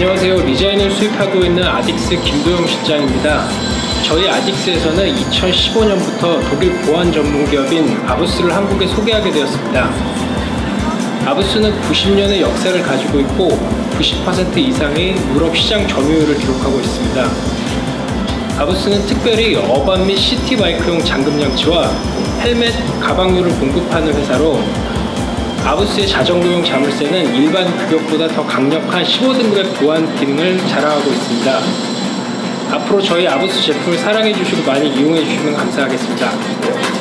제품군을 수입하고 있는 아딕스 김도영 실장입니다. 저희 아딕스에서는 2015년부터 독일 보안 전문 기업인 아부스를 한국에 소개하게 되었습니다. 아부스는 90년의 역사를 가지고 있고 90% 이상의 유럽 시장 점유율을 기록하고 있습니다. 아부스는 특별히 어반 및 시티 바이크용 잠금 장치와 헬멧, 가방류를 공급하는 회사로 아부스의 자전거용 자물쇠는 일반 규격보다 더 강력한 15등급의 보안 기능을 자랑하고 있습니다. 앞으로 저희 아부스 제품을 사랑해 주시고 많이 이용해 주시면 감사하겠습니다.